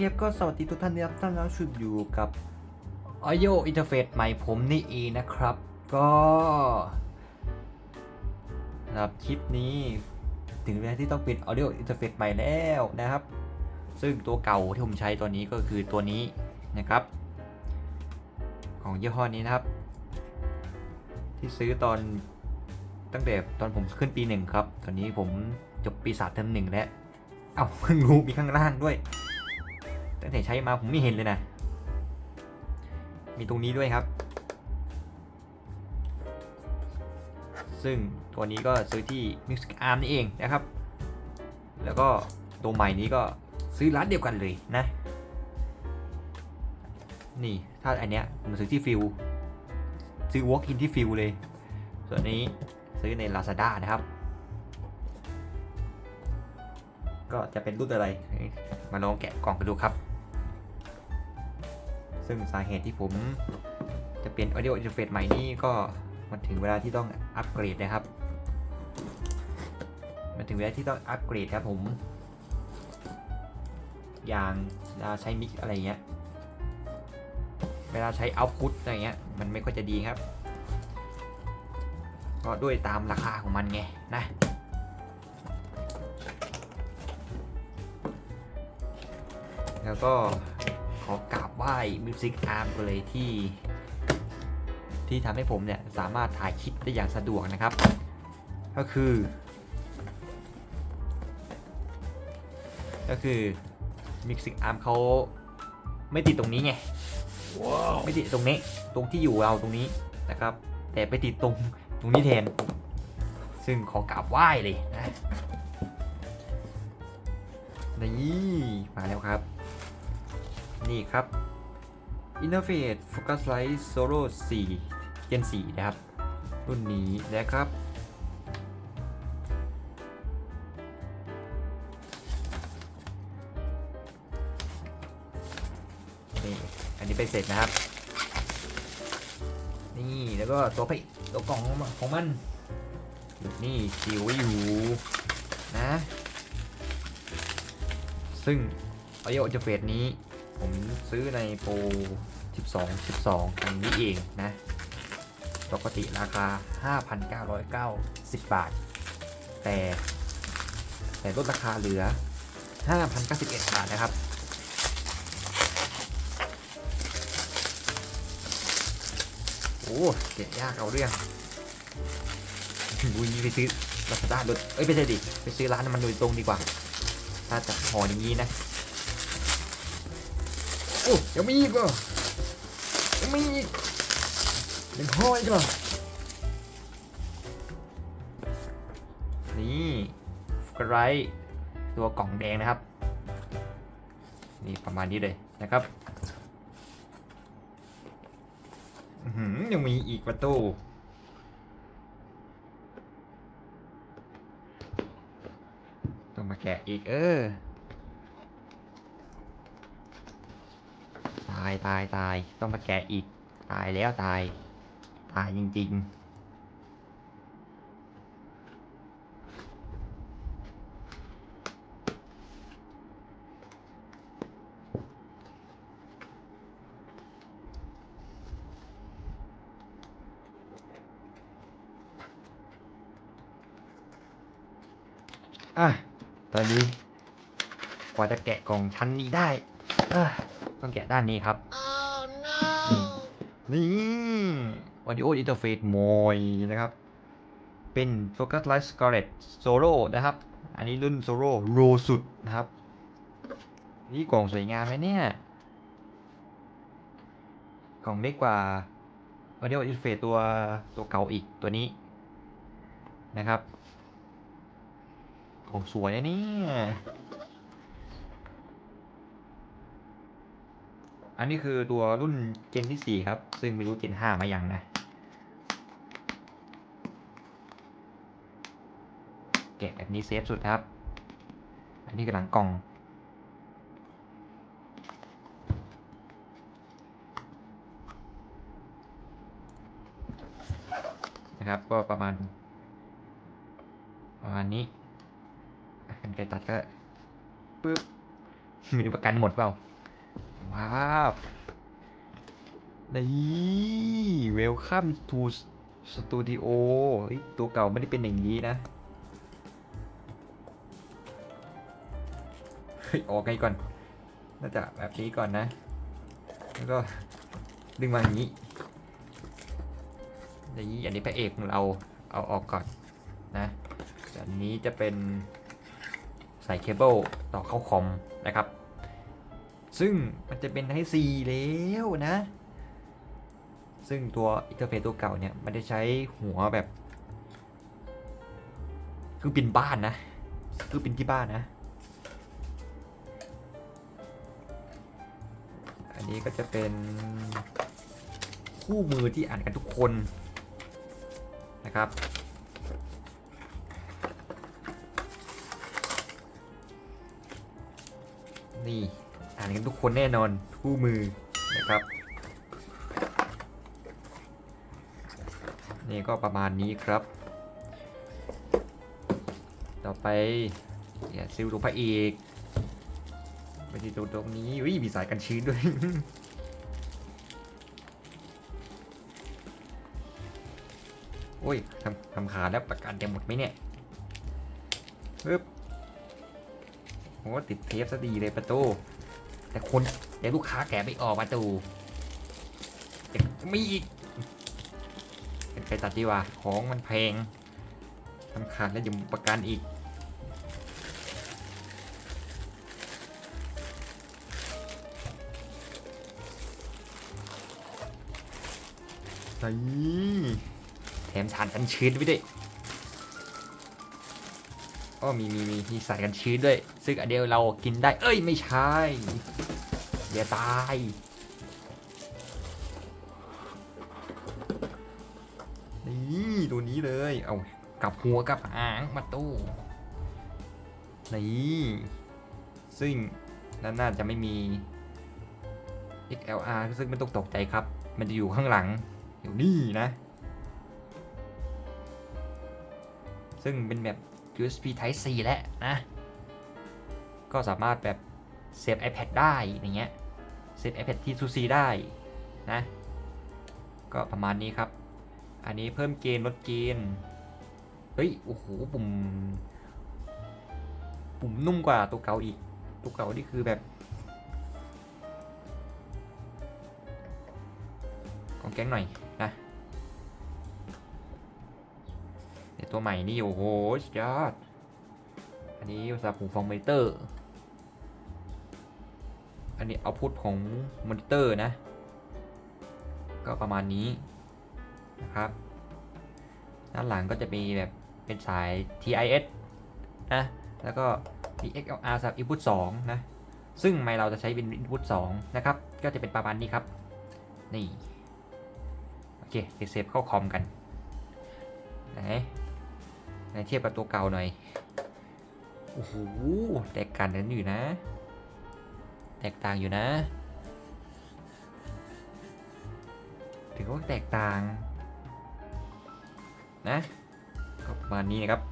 ครับก็สวัสดีทุกท่านนะครับท่านเราชุดอยู่กับ Audio Interface ใหม่ผมนี่เองนะครับ ก็สำหรับคลิปนี้ถึงเวลาที่ต้องเปลี่ยน Audio Interface ใหม่แล้วนะครับ ซึ่งตัวเก่าที่ผมใช้ตัวนี้ก็คือตัวนี้นะครับ ของยี่ห้อนี้นะครับ ที่ซื้อตอนตั้งแต่ตอนผมขึ้นปีหนึ่งครับ ตอนนี้ผมจบปีศาจเทอมหนึ่งแล้ว เอ้าเพิ่งรู้มีข้างล่างด้วย ตั้งแต่ใช้มาผมไม่เห็นเลยนะ มีตรงนี้ด้วยครับ ซึ่งตัวนี้ก็ซื้อที่ Music Arm นี่เองนะครับ แล้วก็ตัวใหม่นี้ก็ซื้อร้านเดียวกันเลยนะ นี่ถ้าอันเนี้ยผมซื้อที่ฟิลซื้อ walk in ที่ฟิลเลย ส่วนนี้ซื้อใน Lazada นะครับ ก็จะเป็นรุ่นอะไร มาลองแกะกล่องกันดูครับ ซึ่งสาเหตุที่ผมจะเปลี่ยน audio interface ใหม่นี้ก็มันถึงเวลาที่ต้องอัปเกรดนะครับ มันถึงเวลาที่ต้องอัปเกรดครับผม อย่างเวลาใช้มิกอะไรเงี้ย เวลาใช้ output อะไรเงี้ย มันไม่ค่อยจะดีครับ ก็ด้วยตามราคาของมันไงนะแล้วก็ อกราบไหว้ Music Arm กันเลยที่ ที่ทำให้ผมเนี่ยสามารถถ่ายคลิปได้อย่างสะดวกนะครับ ก็คือ ก็คือ Music Arm เขาไม่ติดตรงนี้ไงไม่ติดตรงนี้ตรงที่อยู่เราตรงนี้นะครับ แต่ไปติดตรงตรงนี้แทน ซึ่งขอกราบไหว้เลยนะนี่มาแล้วครับ นี่ครับ Interface Focusrite Solo 4 Gen 4 นะครับ รุ่นนี้นะครับ นี่ อันนี้ไปเสร็จนะครับ นี่แล้วก็ตัวไปตัวกล่องของมันของมันอยู่นี่ซีไว้อยู่นะ ซึ่ง Audio Interface นี้ ผมซื้อในโปร 12 12 อันนี้เองนะ ปกติราคา 5,990 บาท แต่ แต่ลดราคาเหลือ 5,091 บาทนะครับโอ้เก็บยากเอาเรื่องบุยไปซื้อลาซาด้าโดเอ้ย ไม่ใช่ดิ ไปซื้อร้านมันโดยตรงดีกว่า ถ้าจะห่ออย่างนี้นะ อ้ยังมีอีกเหรอยังมีอีกยังห่ออีกเหรอนี่ฟุกไรตัวกล่องแดงนะครับ นี่ประมาณนี้เลยนะครับหือยังมีอีกประตูต้องมาแกะอีกเออายตายตายต้องมาแกะอีก ตายแล้วตาย ตายจริง ๆอะ ตอนนี้กว่าจะแกะกล่องชั้นนี้ได้อ้อ ต้องแกะด้านนี้ครับ นี่ Audio Interface โมยนะครับ เป็น Focusrite Scarlett Solo นะครับ อันนี้รุ่น Solo โรสุดนะครับ นี่กล่องสวยงามไหมเนี่ย กล่องเล็กกว่า Audio Interface ตัวตัวเก่าอีกตัวนี้นะครับ กล่องสวยนะเนี่ย อันนี้คือตัวรุ่นเจนที่ 4 ครับ ซึ่งไม่รู้เจน 5 มายังนะ แกะแบบนี้เซฟสุดครับ อันนี้คือหลังกล่อง นะครับ ก็ประมาณ ประมาณนี้กันไกรตัดก็ปึ๊บมีประกันหมดเปล่า ว้าวนี่เวลคัมทูสตูดิโอตัวเก่าไม่ได้เป็นอย่างนี้นะเฮ้ยออกไงก่อน น่าจะแบบนี้ก่อนนะ แล้วก็ดึงมาอย่างนี้ อย่างนี้อันนี้พระเอกของเราเอาออกก่อนนะอันนี้จะเป็นใส่เคเบิลต่อเข้าคอมนะครับ ซึ่งมันจะเป็นไทป์ C แล้วนะ ซึ่งตัวอินเทอร์เฟซตัวเก่าเนี่ยมันได้ใช้หัวแบบ คือปินบ้านนะ คือปินที่บ้านนะ อันนี้ก็จะเป็นคู่มือที่อ่านกันทุกคนนะครับนี่ อ่านกันทุกคนแน่นอนคู่มือนะครับนี่ก็ประมาณนี้ครับ ต่อไปอย่าซิลตัวพระเอกไปที่ตัวตรงนี้วิมีสายกันชื้นด้วยโอ้ยทำทำขาแล้วประกันจะหมดไหมเนี่ยปึ๊บโอ้ติดเทปซะดีเลยประตู แต่คนเดี๋ยวลูกค้าแกะไม่ออกประตูเดี๋ยวมีอีกเป็นไปตัดดีกว่าของมันแพงทำขาดแล้วยังประกันอีกนี่แถมสารกันชื้นไว้ด้วย อ้อมีมีมีมีสารกันชื้นด้วย ซึ่งอันเดียวเรากินได้ เอ้ยไม่ใช่ เดี๋ยวตาย นี่ตัวนี้เลย เอากลับหัวกลับหางมาตู้ นี่ ซึ่งนั่นน่าจะไม่มี XLR ซึ่งไม่ต้องตกใจครับ มันจะอยู่ข้างหลัง อยู่นี่นะ ซึ่งเป็นแบบ USB Type C แล้วนะ ก็สามารถแบบเซฟ iPad ได้อย่างเงี้ยเซฟ iPad ที่ 2C ได้นะ ก็ประมาณนี้ครับ อันนี้เพิ่มเกณฑ์ลดเกณฑ์เฮ้ย โอ้โห ปุ่ม ปุ่มนุ่มกว่าตัวเก่าอีก ตัวเก่านี่คือแบบของแก๊งหน่อย ตัวใหม่นี่โอ้โหสุดยอด อันนี้สำหรับหูฟังมอนิเตอร์ อันนี้เอาพุทของมอนิเตอร์นะ ก็ประมาณนี้นะครับ ด้านหลังก็จะมีแบบเป็นสาย TIS นะ แล้วก็ DXLR สำหรับ input 2 นะ ซึ่งไมค์เราจะใช้เป็น input 2 นะครับ ก็จะเป็นประมาณนี้ครับ นี่ โอเคเดี๋ยวเซฟเข้าคอมกัน ไหน ไหนเทียบกับตัวเก่าหน่อย โอ้โห แตกกันกันอยู่นะ แตกต่างอยู่นะถือว่าแตกต่าง นะก็ประมาณนี้นะครับ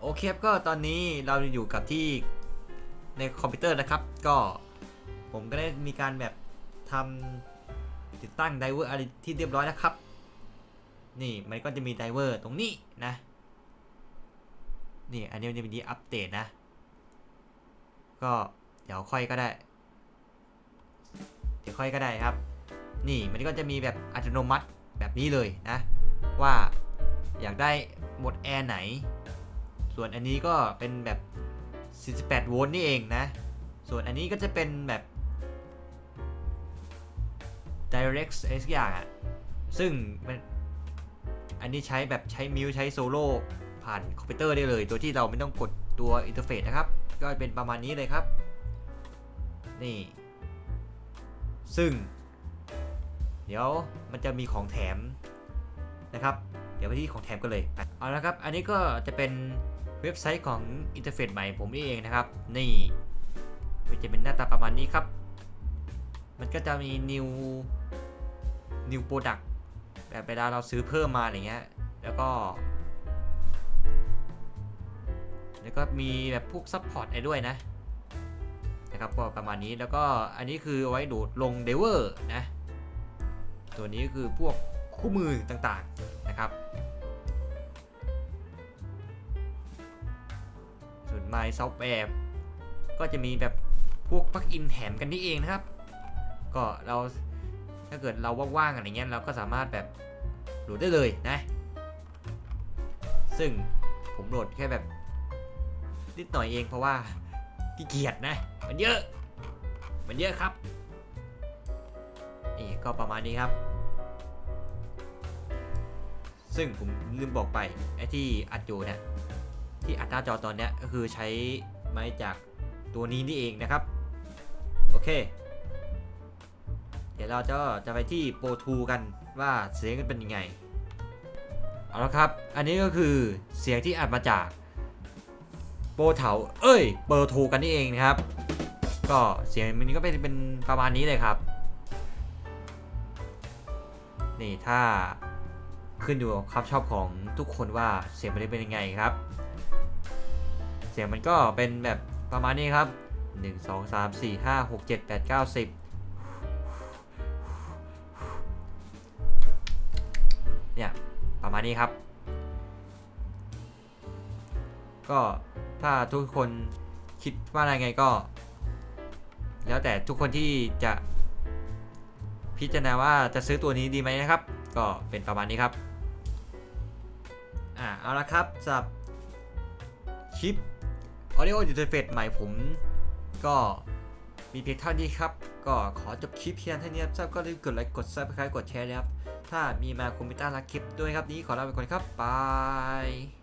โอเคครับก็ตอนนี้เราอยู่กับที่ในคอมพิวเตอร์นะครับ ก็ผมก็ได้มีการแบบทำ ติดตั้งไดเวอร์อะไรที่เรียบร้อยแล้วครับ นี่มันก็จะมีไดเวอร์ตรงนี้นะ นี่อันนี้มันจะเป็นที่อัปเดตนะ ก็เดี๋ยวค่อยก็ได้ เดี๋ยวค่อยก็ได้ครับ นี่มันก็จะมีแบบอัตโนมัติแบบนี้เลยนะ ว่าอยากได้หมดแอร์ไหน ส่วนอันนี้ก็เป็นแบบ 48 โวลต์นี่เองนะ ส่วนอันนี้ก็จะเป็นแบบ direct อะไรสักอย่างอะ ซึ่งมันอันนี้ใช้แบบใช้มิวใช้โซโล่ผ่านคอมพิวเตอร์ได้เลยโดยที่เราไม่ต้องกดตัวอินเทอร์เฟซนะครับ ก็เป็นประมาณนี้เลยครับ นี่ ซึ่ง เดี๋ยวมันจะมีของแถมนะครับ เดี๋ยวไปที่ของแถมกันเลย เอาละครับ อันนี้ก็จะเป็นเว็บไซต์ของอินเทอร์เฟซใหม่ผมนี่เองนะครับ นี่มันจะเป็นหน้าตาประมาณนี้ครับ มันก็จะมี new new product แบบเวลาเราซื้อเพิ่มมาอะไรเงี้ย แล้วก็ แล้วก็มีแบบพวกซัพพอร์ตไอ้ด้วยนะ นะครับก็ประมาณนี้ แล้วก็อันนี้คือเอาไว้ดูดลงเดเวอร์นะ ตัวนี้คือพวกคู่มือต่างๆนะครับ ส่วน My Software ก็จะมีแบบพวกปลั๊กอินแถมกันนี่เองนะครับ ก็เรา ถ้าเกิดเราว่างๆอะไรเงี้ยเราก็สามารถแบบโหลดได้เลยนะ ซึ่งผมโหลดแค่แบบ นิดหน่อยเองเพราะว่าขี้เกียจนะ มันเยอะ มันเยอะครับนี่ก็ประมาณนี้ครับ ซึ่งผมลืมบอกไปไอ้ที่อัดอยู่เนี่ยที่อัดหน้าจอตอนเนี้ยก็คือใช้ไม้จากตัวนี้นี่เองนะครับ โอเค ดี๋ยวเราจะจะไปที่ Pro 2กันว่าเสียงกันเป็นยังไง เอาละครับ อันนี้ก็คือเสียงที่อัดมาจากโปรเถาเอ้ยเบอร์ทรกันนี่เองนะครับ ก็เสียงมันก็เป็นเป็นประมาณนี้เลยครับ นี่ถ้าขึ้นอยู่กับความชอบของทุกคนว่าเสียงมันเป็นยังไงครับ เสียงมันก็เป็นแบบประมาณนี้ครับ 1 2 3 4 5 6 7 8 9 10 ประมาณนี้ครับ ก็ถ้าทุกคนคิดว่าอะไรไงก็ แล้วแต่ทุกคนที่จะพิจารณาว่าจะซื้อตัวนี้ดีไหมนะครับ ก็เป็นประมาณนี้ครับอ่าเอาละครับสำหรับคลิป Audio Interface ใหม่ผมก็มีเพียงเท่านี้ครับ ก็ขอจบคลิปเพียงเท่านี้ครับก็รีบกดไลค์กด Subscribe กดแชร์นะครับ ถ้ามีมาคอมพิต้ารักคลิปด้วยครับนี้ขอลาไปก่อนครับบาย